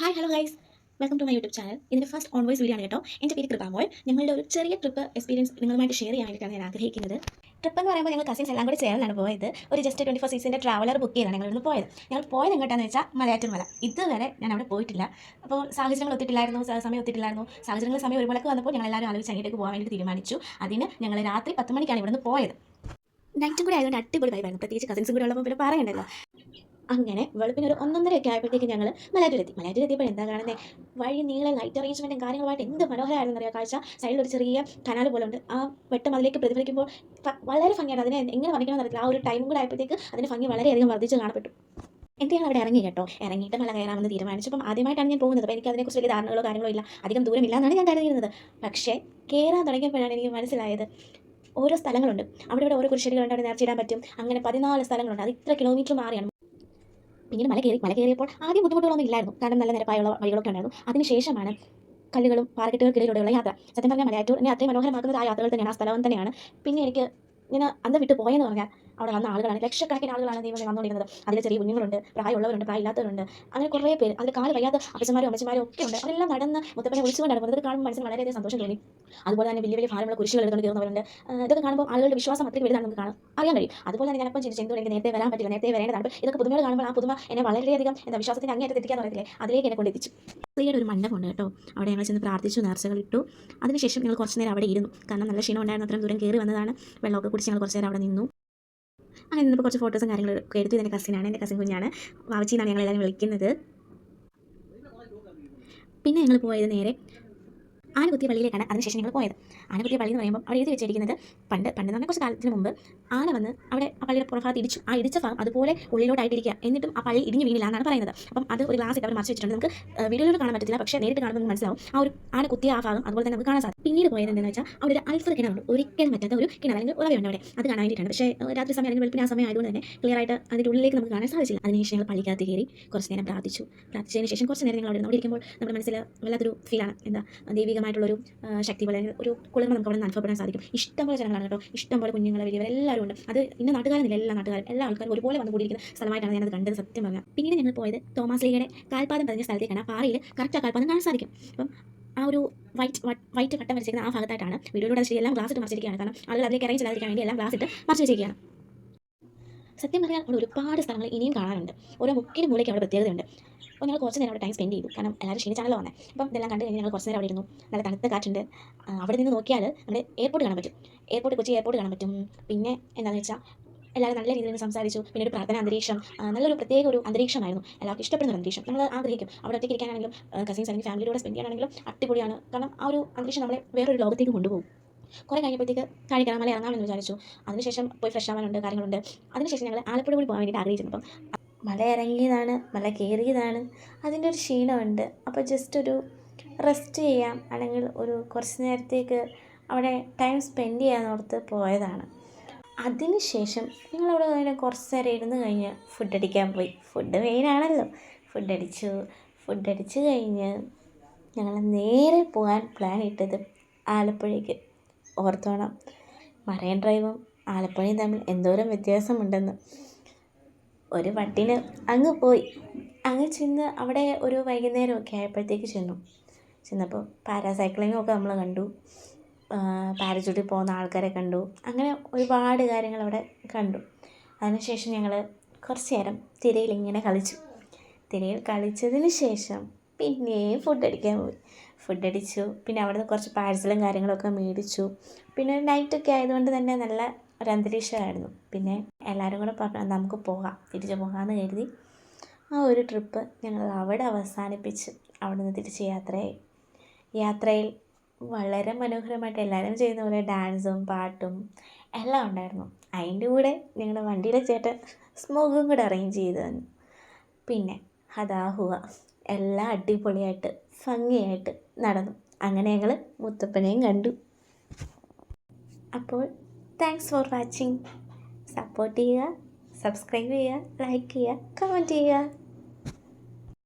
Hi hello guys welcome to my YouTube channel ഇതിന്റെ first own video ആണ് കേട്ടോ. എന്റെ പേര് കൃപാമോൾ ഞങ്ങളുടെ ഒരു ചെറിയ ട്രിപ്പ് എക്സ്പീരിയൻസ് നിങ്ങളുമായിട്ട് ഷെയർ ചെയ്യാൻ വേണ്ടിയിട്ടാണ് ഞാൻ ആഗ്രഹിക്കുന്നത്. ട്രിപ്പ് എന്ന് പറയുമ്പോൾ ഞങ്ങൾ കസിൻസ് എല്ലാം കൂടി ചേർന്നാണ് പോയത്. ഒരു ജസ്റ്റ് ട്വന്റി ഫോർ സീസിന്റെ ട്രാവലർ ബുക്ക് ചെയ്താണ് ഞങ്ങൾ ഇന്ന് പോയത്. ഞങ്ങൾ പോയത് എങ്ങോട്ടാന്ന് വെച്ചാൽ മലയാറ്റൂർ മല ഇതുവരെ ഞാൻ അവിടെ പോയിട്ടില്ല. അപ്പോൾ സാഹചര്യങ്ങൾ ഒത്തിട്ടില്ലായിരുന്നു സമയം ഒത്തിട്ടില്ലായിരുന്നു. സാഹചര്യങ്ങൾ സമയം ഒരുപോലൊക്കെ വന്നപ്പോൾ ഞങ്ങൾ എല്ലാവരും ആലോചിച്ച് അങ്ങോട്ടേക്ക് പോകാൻ വേണ്ടി തീരുമാനിച്ചു. അതിന് ഞങ്ങൾ രാത്രി പത്ത് മണിക്കാണ് ഇവിടുന്ന് പോയത്. നൈറ്റും കൂടി ആയതുകൊണ്ട് അടിപൊളി വൈബായിരുന്നു പ്രത്യേകിച്ച് കസിൻസും കൂടെ ഉള്ളപ്പോൾ പിന്നെ പറയണ്ടല്ലോ. അങ്ങനെ വെളുപ്പിന് ഒരു ഒന്നൊന്നരയൊക്കെ ആയപ്പോഴത്തേക്ക് ഞങ്ങൾ മലയാറ്റൂരെത്തി. മലയാറ്റൂരെത്തിയപ്പോൾ എന്താ കാണുന്നത് വഴി നീളെ ലൈറ്റ് അറേഞ്ച്മെന്റും കാര്യങ്ങളുമായിട്ട് എന്ത് മനോഹരമായിരുന്നു അറിയാം കാഴ്ച? സൈഡിൽ ഒരു ചെറിയ കനാൽ പോലെ ഉണ്ട്. ആ വെട്ടം അതിലേക്ക് പ്രതിഫലിക്കുമ്പോൾ വളരെ ഭംഗിയാണ്. അതിനെ എങ്ങനെ വർണിക്കണം അറിയില്ല ആ ഒരു ടൈം കൂടെ ആയപ്പോഴത്തേക്ക് അതിന്റെ ഭംഗി വളരെയധികം വർദ്ധിച്ച് കാണപ്പെട്ടു. എന്തെങ്കിലും അവിടെ ഇറങ്ങി കേട്ടോ. ഇറങ്ങിയിട്ട് മല കയറാമെന്ന് തീരുമാനിച്ചു അപ്പം ആദ്യമായിട്ടാണ് ഞാൻ പോകുന്നത്. അപ്പോൾ എനിക്ക് അതിനെക്കുറിച്ച് വലിയ ധാരണകളോ കാര്യങ്ങളോ ഇല്ല. അധികം ദൂരമില്ല എന്നാണ് ഞാൻ കരുതിയിരുന്നത്. പക്ഷേ കയറാൻ തുടങ്ങിയപ്പോഴാണ് എനിക്ക് മനസ്സിലായത്. ഓരോ സ്ഥലങ്ങളുണ്ട്. അവിടെ ഇവിടെ ഓരോ കുരിശടികളുണ്ട്. അവിടെ നേർച്ചിടാൻ പറ്റും. അങ്ങനെ പതിനാല് സ്ഥലങ്ങളുണ്ട്. അത് ഇത്ര കിലോമീറ്റർ മാറിയാണ്. പിന്നീട് മല കയറി മല കയറിയപ്പോൾ ആദ്യം ബുദ്ധിമുട്ടുകളൊന്നും ഇല്ലായിരുന്നു. കാരണം നല്ല നിരപ്പായുള്ള വഴികളൊക്കെ ഉണ്ടായിരുന്നു. അതിനുശേഷമാണ് കല്ലുകളും പാറക്കെട്ടുകൾക്കിടയിലൂടെയുള്ള യാത്ര. സത്യം പറഞ്ഞാൽ മലയാറ്റൂർ എന്നെ അത്രയും മനോഹരമാക്കുന്നത് ആ യാത്രകൾ തന്നെയാണ് ആ സ്ഥലം തന്നെയാണ്. പിന്നെ എനിക്ക് ഞാൻ അന്ത വിട്ടു പോയെന്ന് പറഞ്ഞാൽ അവിടെ വന്ന ആളുകളാണ് ലക്ഷക്കണക്കിന് ആളുകളാണ് ദൈവം വന്നുകൊണ്ടിരുന്നത് അതിൽ ചെറിയ കുഞ്ഞുങ്ങളുണ്ട് പ്രായമുള്ളവരുണ്ട് പ്രായമില്ലാത്തവരുണ്ട്. അങ്ങനെ കുറേ പേര് അതിൽ കാൽ വയ്യാത്ത അപ്പച്ചന്മാരും അമ്മച്ചമാരും ഒക്കെ ഉണ്ട്. അവരെല്ലാം നടന്ന് മുത്തപ്പനെ വിളിച്ചുകൊണ്ടാണ് പോകുന്നത് കാണുമ്പോൾ മനസ്സിന് വളരെയധികം സന്തോഷം തോന്നി. അതുപോലെ തന്നെ വലിയ വലിയ ഭാരമുള്ള കുരിശുകൾ എടുത്തുകൊണ്ട് കയറുന്നവരുണ്ട്. ഇതൊക്കെ കാണുമ്പോൾ ആളുകളുടെ വിശ്വാസം അത്രയും വലുതാണ് നമുക്ക് കാണാൻ അറിയാൻ കഴിയും. അതുപോലെ തന്നെ ഞാനപ്പം ചിന്തിച്ചു എനിക്ക് നേരത്തെ വരാൻ പറ്റില്ല നേരത്തെ വരേണ്ടതാണ് ഇതൊക്കെ പുതുമകൾ കാണുമ്പോൾ ആ പുതുമ എന്നെ വളരെയധികം എന്താ വിശ്വാസത്തിന് അങ്ങേറ്റത്ത് എത്തിക്കാൻ പറയത്തില്ലേ അതിലേക്ക് എന്നെ കൊണ്ടെത്തിച്ചു. സ്ത്രീയുടെ ഒരു മണ്ഡപമുണ്ട് കേട്ടോ. അവിടെ ഞങ്ങൾ ചെന്ന് പ്രാർത്ഥിച്ചു നേർച്ചകൾ ഇട്ടു. അതിനുശേഷം ഞങ്ങൾ കുറച്ച് നേരം അവിടെ ഇരുന്നു. കാരണം നല്ല ക്ഷീണം ഉണ്ടായിരുന്നു അത്രയും ദൂരം കയറി വന്നതാണ്. വെള്ളമൊക്കെ കുടിച്ച് ഞങ്ങൾ കുറച്ച് നേരം അവിടെ നിന്നു. അങ്ങനെ നിന്നപ്പോൾ കുറച്ച് ഫോട്ടോസും കാര്യങ്ങളൊക്കെ എടുത്തു. എന്റെ കസിനാണ് എന്റെ കസിൻ കുഞ്ഞാണ്. വാവച്ചി എന്നാണ് ഞങ്ങൾ എല്ലാവരും വിളിക്കുന്നത്. പിന്നെ ഞങ്ങൾ പോയത് നേരെ ആനകുത്തിയ പള്ളിയിലേക്കാണ് അതിനുശേഷം ഞങ്ങൾ പോയത്. ആനകുത്തിയ പള്ളി എന്ന് പറയുമ്പോൾ അവിടെ എഴുതി വെച്ചിരിക്കുന്നത് പണ്ട് പണ്ട് പറഞ്ഞാൽ കുറച്ച് കാലത്തിന് മുമ്പ് ആന വന്ന് അവിടെ ആ പള്ളിയുടെ പുറഭാഗത്ത് ഇടിച്ചു. ആ ഇടിച്ച ഭാഗം അതുപോലെ ഉള്ളിലോട്ടായിട്ടിരിക്കുക. എന്നിട്ടും ആ പള്ളി ഇടിഞ്ഞു വീണില്ല എന്നാണ് പറയുന്നത്. അപ്പം അത് ഒരു ഗ്ലാസ് അവർ മറച്ചു വെച്ചിട്ടുണ്ട്. നമുക്ക് വീഡിയോയിലോട്ട് കാണാൻ പറ്റത്തില്ല. പക്ഷേ നേരിട്ട് കാണുമ്പോൾ നമുക്ക് മനസ്സിലാവും. ആ ഒരു ആന കുത്തിയ ആ ഭാഗം അതുപോലെ തന്നെ നമുക്ക് കാണാൻ സാധിക്കും. പിന്നീട് പോയത് എന്താണെന്ന് വെച്ചാൽ അവിടെ ഒരു അത്ഭുത കിണറുണ്ട്. ഒരിക്കലും പറ്റാത്ത ഒരു കിണർ അല്ലെങ്കിൽ ഉറവയുണ്ട് അവിടെ. അത് കാണാൻ വേണ്ടിയിട്ടാണ്. പക്ഷേ രാത്രി സമയം അല്ലെങ്കിൽ വെളുപ്പിന് ആ സമയം ആയതുകൊണ്ട് തന്നെ ക്ലിയർ ആയിട്ട് അതിന്റെ ഉള്ളിലേക്ക് നമുക്ക് കാണാൻ സാധിച്ചില്ല. അതിനുശേഷം ഞങ്ങൾ പള്ളിക്കകത്ത് കയറി കുറച്ച് നേരം പ്രാർത്ഥിച്ചു. പ്രാർത്ഥിച്ചതിന് ശേഷം കുറച്ച് നേരം ഞങ്ങൾ അവിടെ. അവിടെ ഇരിക്കുമ്പോൾ നമ്മുടെ മനസ്സിൽ വല്ലാത്തൊരു ഫീലാണ് എന്താ ദൈവികമായിട്ടുള്ളൊരു ആ, ശക്തി പോലെ ഒരു കുളിർമ നമുക്ക് അവിടെ അനുഭവപ്പെടാൻ സാധിക്കും. ഇഷ്ടംപോലെ ജനങ്ങളാണ് കേട്ടോ. ഇഷ്ടംപോലെ കുഞ്ഞുങ്ങളെ വലിയവർ എല്ലാവരും ഉണ്ട്. അത് ഇന്ന നാട്ടുകാരെന്നില്ല എല്ലാ നാട്ടുകാരും എല്ലാ ആൾക്കാരും ഒരുപോലെ വന്നു കൂടിയിരിക്കുന്ന സ്ഥലമായിട്ടാണ് ഞാനത് കണ്ടത് സത്യം പറഞ്ഞാൽ. പിന്നീട് ഞങ്ങൾ പോയത് തോമസ് ലീഗയുടെ കാൽപാദം പതിഞ്ഞ സ്ഥലത്തേക്കാണ്. ആ പാറയിൽ കറക്റ്റ് ആ കാൽപാദം കാണാൻ സാധിക്കും. അപ്പം ആ ഒരു വൈറ്റ് വൈറ്റ് കട്ടം വരച്ചിരിക്കുന്ന ആ ഭാഗത്തായിട്ടാണ് വീഡിയോയിലൂടെ എല്ലാം ഗ്ലാസ് ഇട്ട് മറിച്ചിരിക്കുകയാണ്. കാരണം ആളുകൾ അതിലേക്ക് ഇറങ്ങി ചെല്ലാതിരിക്കാൻ വേണ്ടി എല്ലാം ഗ്ലാസ് ഇട്ട് മറിച്ച് വെച്ചിരിക്കുകയാണ്. സത്യം പറഞ്ഞാൽ അവിടെ ഒരുപാട് സ്ഥലങ്ങൾ ഇനിയും കാണാനുണ്ട്. ഓരോ മുക്കിന് മൂലയ്ക്ക് അവിടെ പ്രത്യേകതയുണ്ട്. അപ്പോൾ ഞങ്ങൾ കുറച്ച് നേരം അവിടെ ടൈം സ്പെൻഡ് ചെയ്തു. കാരണം എല്ലാവരും ക്ഷീണിച്ചാണല്ലോ വന്നത് അപ്പം ഇതെല്ലാം കണ്ട് കഴിഞ്ഞ് ഞങ്ങൾ കുറച്ച് നേരം അവിടെ ഇരുന്നു. നല്ല തണുത്ത കാറ്റുണ്ട്. അവിടെ നിന്ന് നോക്കിയാൽ നമ്മുടെ എയർപോർട്ട് കാണാൻ പറ്റും. എയർപോർട്ട് കൊച്ചി എയർപോർട്ട് കാണാൻ പറ്റും. പിന്നെ എന്താണെന്ന് വെച്ചാൽ എല്ലാവരും നല്ല രീതിയിൽ സംസാരിച്ചു. പിന്നെ ഒരു പ്രാർത്ഥന അന്തരീക്ഷം. നല്ലൊരു പ്രത്യേക ഒരു അന്തരീക്ഷമായിരുന്നു. എല്ലാവർക്കും ഇഷ്ടപ്പെടുന്ന ഒരു അന്തരീക്ഷം. നമ്മൾ ആഗ്രഹിക്കും. അവിടെ ഒറ്റയ്ക്ക് ഇരിക്കാനാണെങ്കിലും കസിൻസ് അല്ലെങ്കിൽ ഫാമിലിയോടെ സ്പെൻഡ് ചെയ്യാനാണെങ്കിലും അടിപൊളിയാണ്. കാരണം ആ ഒരു അന്തരീക്ഷം നമ്മളെ വേറൊരു ലോകത്തേക്ക് കൊണ്ടുപോകും. കുറേ കഴിഞ്ഞപ്പോഴത്തേക്ക് കാണിക്കണം മല ഇറങ്ങാമെന്ന് വിചാരിച്ചു. അതിനുശേഷം പോയി ഫ്രഷ് ആവാനുണ്ട് കാര്യങ്ങളുണ്ട്. അതിനുശേഷം ഞങ്ങൾ ആലപ്പുഴ കൂടി പോകാൻ വേണ്ടിയിട്ട് ആഗ്രഹിച്ചിരുന്നു. മല ഇറങ്ങിയതാണ് മല കയറിയതാണ്. അതിന്റെ ഒരു ക്ഷീണമുണ്ട്. അപ്പോൾ ജസ്റ്റ് ഒരു റെസ്റ്റ് ചെയ്യാം. അല്ലെങ്കിൽ ഒരു കുറച്ച് നേരത്തേക്ക് അവിടെ ടൈം സ്പെൻഡ് ചെയ്യാൻ ചെയ്യാന്നോർത്ത് പോയതാണ്. അതിനുശേഷം ഞങ്ങളവിടെ അങ്ങനെ കുറച്ച് നേരം ഇരുന്ന് കഴിഞ്ഞ് ഫുഡ് അടിക്കാൻ പോയി. ഫുഡ് മെയിനാണല്ലോ ഫുഡ് അടിച്ചു. ഫുഡ് അടിച്ച് കഴിഞ്ഞ് ഞങ്ങൾ നേരെ പോകാൻ പ്ലാൻ ഇട്ടത് ആലപ്പുഴയ്ക്ക്. ഓർത്തോണം. മറൈൻ ഡ്രൈവും ആലപ്പുഴയും തമ്മിൽ എന്തോരം വ്യത്യാസമുണ്ടെന്ന്. ഒരു വട്ടിന് അങ്ങ് പോയി. അങ്ങ് ചെന്ന് അവിടെ ഒരു വൈകുന്നേരമൊക്കെ ആയപ്പോഴത്തേക്ക് ചെന്നു. ചെന്നപ്പോൾ പാരാസൈക്ലിങ്ങും ഒക്കെ നമ്മൾ കണ്ടു. പാരച്യൂട്ടിൽ പോകുന്ന ആൾക്കാരെ കണ്ടു. അങ്ങനെ ഒരുപാട് കാര്യങ്ങൾ അവിടെ കണ്ടു. അതിനുശേഷം ഞങ്ങൾ കുറച്ച് നേരം തിരയിൽ ഇങ്ങനെ കളിച്ചു. തിരയിൽ കളിച്ചതിന് ശേഷം പിന്നെയും ഫുഡ് അടിക്കാൻ പോയി. ഫുഡ് അടിച്ചു. പിന്നെ അവിടെ നിന്ന് കുറച്ച് പാഴ്സലും കാര്യങ്ങളൊക്കെ മേടിച്ചു. പിന്നെ നൈറ്റൊക്കെ ആയതുകൊണ്ട് തന്നെ നല്ല ഒരു അന്തരീക്ഷമായിരുന്നു. പിന്നെ എല്ലാവരും കൂടെ പറഞ്ഞു നമുക്ക് പോകാം. തിരിച്ചു പോകാമെന്ന് കരുതി ആ ഒരു ട്രിപ്പ് ഞങ്ങൾ അവിടെ അവസാനിപ്പിച്ച് അവിടെ നിന്ന് തിരിച്ച് യാത്രയായി. യാത്രയിൽ വളരെ മനോഹരമായിട്ട് എല്ലാവരും ചെയ്യുന്ന പോലെ ഡാൻസും പാട്ടും എല്ലാം ഉണ്ടായിരുന്നു. അതിന്റെ കൂടെ ഞങ്ങളുടെ വണ്ടിയിലെ ചേട്ടൻ സ്മോഗും കൂടെ അറേഞ്ച് ചെയ്തു തന്നു. പിന്നെ ഹദാഹുവ എല്ലാം അടിപൊളിയായിട്ട് ഭംഗിയായിട്ട് നടന്നു. അങ്ങനെ ഞങ്ങൾ മുത്തപ്പനെയും കണ്ടു. അപ്പോൾ താങ്ക്സ് ഫോർ വാച്ചിങ് സപ്പോർട്ട് ചെയ്യുക സബ്സ്ക്രൈബ് ചെയ്യുക ലൈക്ക് ചെയ്യുക കമന്റ് ചെയ്യുക.